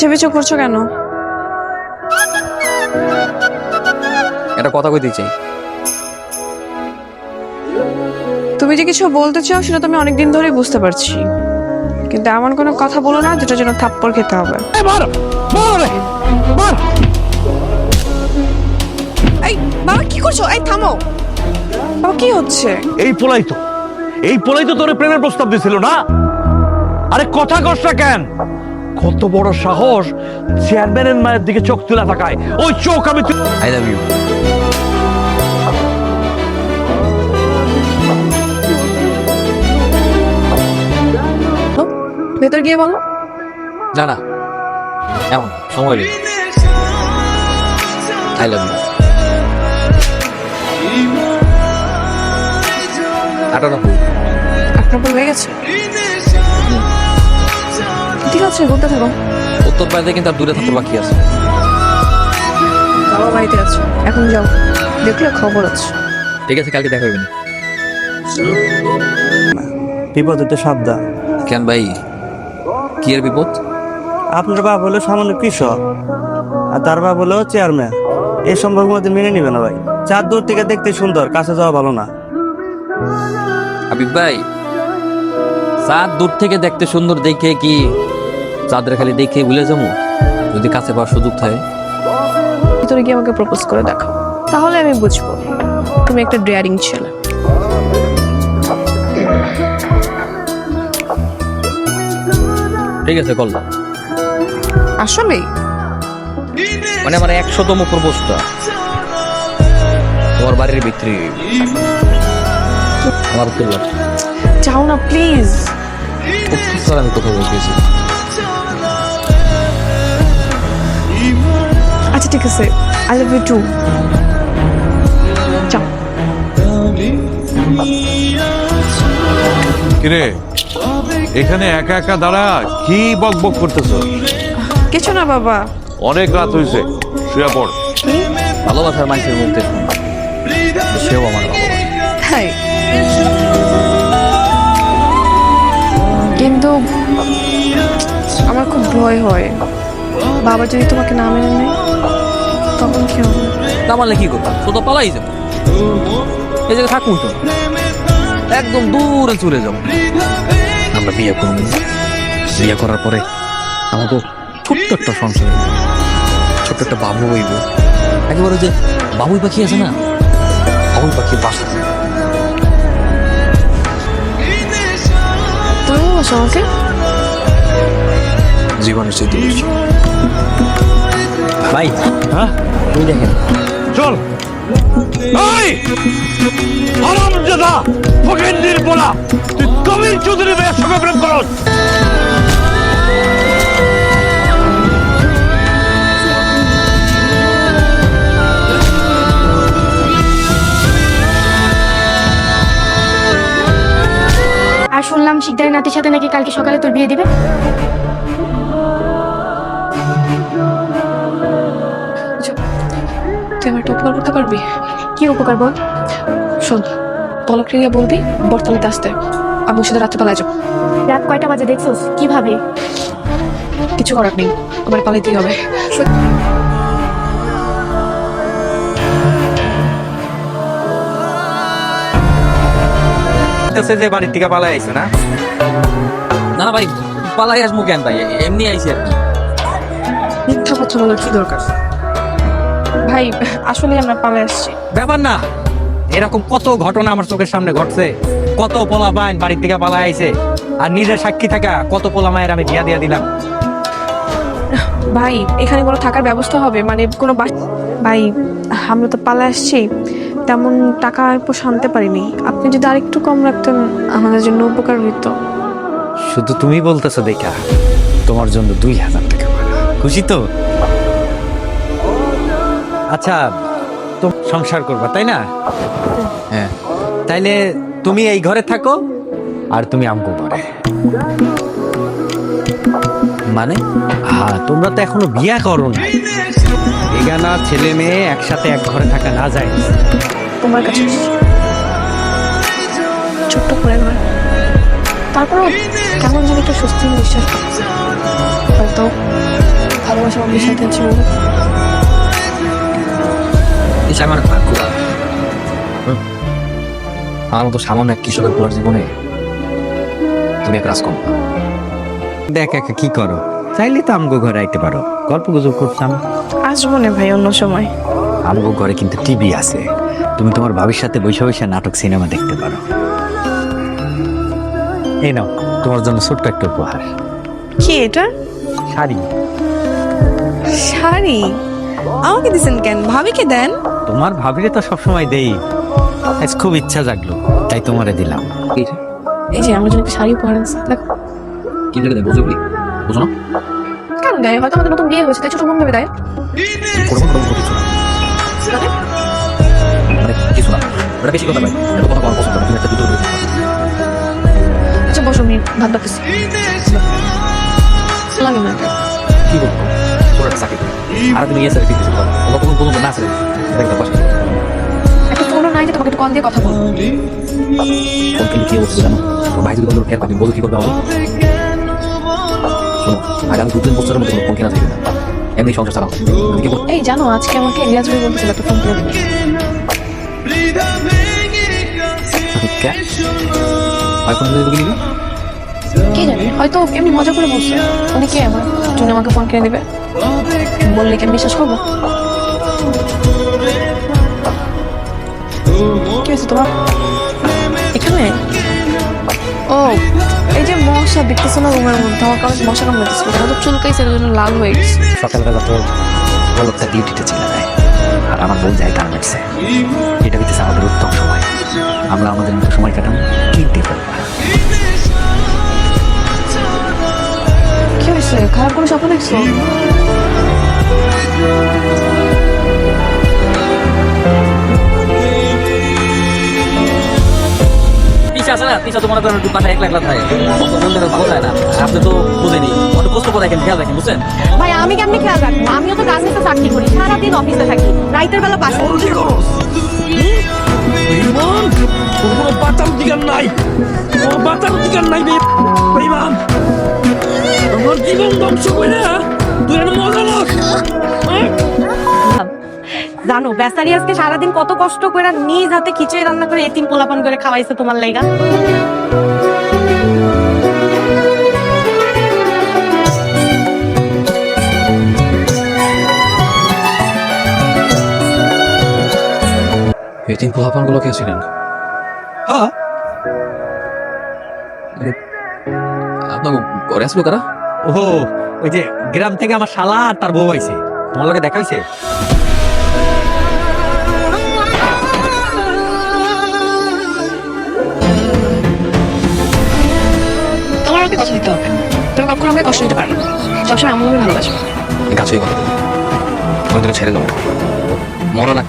পিছে পিছে করছ কেন? একটা কথা কইতে চাই। তুমি যে কিছু বলতে চাও সেটা তো আমি অনেকদিন ধরেই বুঝতে পারছি। কিন্তু এমন কোনো কথা বলো না যেটার জন্য থাপ্পড় খেতে হবে। এই বাবা কি করছ? এই থামো। বাবা কি হচ্ছে? এই পোলাই তো। এই পোলাই তো তোর প্রেমের প্রস্তাব দিছিল না? আরে কথা কষ্টা কেন? কত বড় সাহস। চেয়ারম্যানের মায়ের দিকে চোখ তুলে থাকায় ওই চোখ আমি আই লাভ ইউ ভেতর গিয়ে বলো। না না। এমন সময় নেই। আই লাভ ইউ আটানো আপনার পর হয়ে গেছে? ঠিক আছে বলতে থাকো। উত্তর পাড়াতে কিন্তু আর দূরে থাকতে বাকি আছে। বাবা বাড়িতে আছে। এখন যাও। দেখলে খবর আছে। ঠিক আছে কালকে দেখা হবে না। বিপদে তো সাবধান। কেন ভাই? কি এর বিপদ? আপনার বাপ হলো সামান্য কৃষক আর তার বাপ হলো চেয়ারম্যান। এই সম্পর্ক মধ্যে মেনে নিবে না ভাই। চার দূর থেকে দেখতে সুন্দর কাছে যাওয়া ভালো না। হাবিব ভাই চাঁদ দূর থেকে দেখতে সুন্দর দেখে কি চাঁদের খালি দেখে ভুলে যাব। যদি কাছে পাওয়ার সুযোগ থাকে। ভিতরে গিয়ে আমাকে প্রপোজ করে দেখো তাহলে আমি বুঝব তুমি একটা ডেয়ারিং ছেলে। ঠিক আছে কল দাও। আসলেই? মানে আমার একশোতম প্রপোজটা তোমার বাড়ির ভিতরে। আমার যাও না প্লিজ আমি কথা বলতেছি। ঠিক আছে আই লাভ ইউ টু কিরে? এখানে একা একা দাঁড়া কি বক বক করতেছ? কিছু না বাবা। অনেক রাত হয়েছে শুয়ে পড়। ভালোবাসার মানুষের মধ্যে সেও আমার কিন্তু আমার খুব ভয় হয়। বাবা যদি তোমাকে না মেনে নেয় তখন কি হবে কি করব তো তো পালাই যাব। এই জায়গায় থাকুন তো। একদম দূরে চলে যাব আমরা বিয়ে করব। বিয়ে করার পরে আমাকে ছোট্ট একটা সংসার ছোট্ট একটা বাবু হইব। একেবারে যে বাবুই পাখি আছে না বাবুই পাখির বাসা। তুমি ভালোবাসো আমাকে। জীবনের চেয়ে বেশি ভাই হ্যাঁ? তুমি দেখেন। চল। এই আরাম দাদা ফকিন্দির বলা তুই কবির চৌধুরী ভাইয়ের সঙ্গে প্রেম করস। আর শুনলাম শিকদারের নাতির সাথে নাকি কালকে সকালে তোর বিয়ে দিবে? তুই আমার একটা উপকার করতে পারবি? কি উপকার বল? শোন পলক নিয়ে বলবি বর্তমানে আসতে। আমি ওর সাথে রাত্রে পালা যাব। রাত কয়টা বাজে দেখছোস? কীভাবে? কিছু করার নেই। আমার পালাইতেই হবে। বলতেছে যে বাড়ির থেকে পালাই আইছো না? না না ভাই পালাই আসব কেন ভাই? এমনি আইসি আর কি। মিথ্যা কথা বলার কি দরকার? ভাই আসলে আমরা পালাই আসছি। ব্যাপার না। এরকম কত ঘটনা আমার চোখের সামনে ঘটছে কত পোলা বাইন বাড়ির থেকে পালা আইছে আর নিজের সাক্ষী থাকা কত পোলা মায়ের আমি বিয়া দিয়া দিলাম। ভাই এখানে কোনো থাকার ব্যবস্থা হবে? মানে কোনো ভাই আমরা তো পালা আসছি তেমন টাকা পয়সা আনতে পারিনি। আপনি যদি আরেকটু কম রাখতেন আমাদের জন্য উপকার হইতো। শুধু তুমি বলতেছো দেখা তোমার জন্য দুই হাজার টাকা। খুশি তো? আচ্ছা তো সংসার করবা, তাই না? হ্যাঁ। তাইলে তুমি এই ঘরে থাকো, আর তুমি আমগো ঘরে। মানে? হ্যাঁ তোমরা তো এখনও বিয়া করো না এগানা ছেলে মেয়ে একসাথে এক ঘরে থাকা না যায়। তোমার কাছে ছোট্ট করে ঘর তারপর কেমন যেন একটা স্বস্তি বিশ্বাস। হয়তো ভালোবাসা সাথে আমার ভাগ্য। আমার মতো সামান্য এক পোলার জীবনে তুমি এক দেখ একা কি করো? চাইলে তো আমগো ঘরে আইতে পারো। গল্প গুজব করতাম। আসব না ভাই অন্য সময়। আমগো ঘরে কিন্তু টিভি আছে। তুমি তোমার ভাবির সাথে বসে বসে নাটক সিনেমা দেখতে পারো। এই নাও তোমার জন্য ছোট্ট একটা উপহার। কি এটা? শাড়ি। শাড়ি? আমাকে দিছেন কেন? ভাবিকে দেন? তোমার ভাবিরে তো সবসময় দেই। আজ খুব ইচ্ছা জাগলো তাই তোমারে দিলাম। এই যে, এই যে আমার জন্য একটা শাড়ি আছে দেখো। কি দেখে দেয়? বুঝলি বুঝো না। কেন দেয় হয়তো আমাদের নতুন বিয়ে হয়েছে তাই ছোট বোন ভেবে দেয়। কিছু না মানে কিছু না। ওটা বেশি কথা ভাই এত কথা আমার পছন্দ তুমি একটা দুটো করে আচ্ছা বসো আমি ভাত বাড়তেছি লাগে না কি বলব? করি। আর তুমি ইয়ে স্যার কিছু করো ওরা কখন না স্যার দেখতে পাচ্ছি একটা ফোনও নাই যে তোমাকে একটু কল দিয়ে কথা বলব ফোন কিন্তু কি অবস্থা জানো? ভাই যদি বন্ধু টের পাবি বলো কি করবে আমাকে? শোনো আগামী দুদিন বছরের মধ্যে কোনো ফোন কেনা থাকবে না। এমনি সংসার চালাও। এই জানো আজকে আমাকে রিয়াজ ভাই বলতেছিল একটা ফোন করে দিয়ে নিবি কে? জানে? হয়তো এমনি মজা করে বলছে। উনি কে আমার? তুমি আমাকে ফোন কিনে দিবে? বললে কি আমি বিশ্বাস করব? কি হয়েছে তোমার? এখানে? ও এই যে মশা দেখতেছো না রুমের মধ্যে? আমার কারণে মশা কামড়াতেছিল আমার তো চুলকাইছে এর জন্য লাল হয়ে গেছে। সকালবেলা তো বলকটা ডিউটিতে ছিল না আর আমার বউ যায় গার্মেন্টসে এটা হইতেছে আমাদের উত্তম সময়। আমরা আমাদের মতো সময় কাটাম কিনতে পারব কি হয়েছে? খারাপ কোনো স্বপ্ন দেখছ? তিসা আছে না? তোমার তো একটু পাঠায় একলা একলা থাকে। যায় না। আপনি তো বুঝেনি অত কষ্ট করে রাখেন খেয়াল রাখেন বুঝছেন? ভাই আমি কেমনি খেয়াল রাখব? আমিও তো গার্মেন্টসে চাকরি করি সারাদিন অফিসে থাকি। রাইতের বেলা বাসা কোনো বাঁচার অধিকার নাই। কোনো বাঁচার অধিকার নাই বে বেঈমান আমার জীবন ধ্বংস করে তুই মজা লস। জানো বেচারি আজকে সারাদিন কত কষ্ট করে নিজ হাতে খিচুড়ি রান্না করে এতিম পোলাপান করে খাওয়াইছে তোমার লাইগা এই তিন পোলাপানগুলো কে ছিলেন আপনার ঘরে আসলো কারা? ও ওই যে গ্রাম থেকে আমার শালা আর তার বউ আইছে। তোমার লোকে দেখা হয়েছে কখনো আমাকে কষ্ট দিতে পারো সবসময় আমার ভালোবাসবে। গাছই কথা আমি ছেড়ে দেবো মরো না।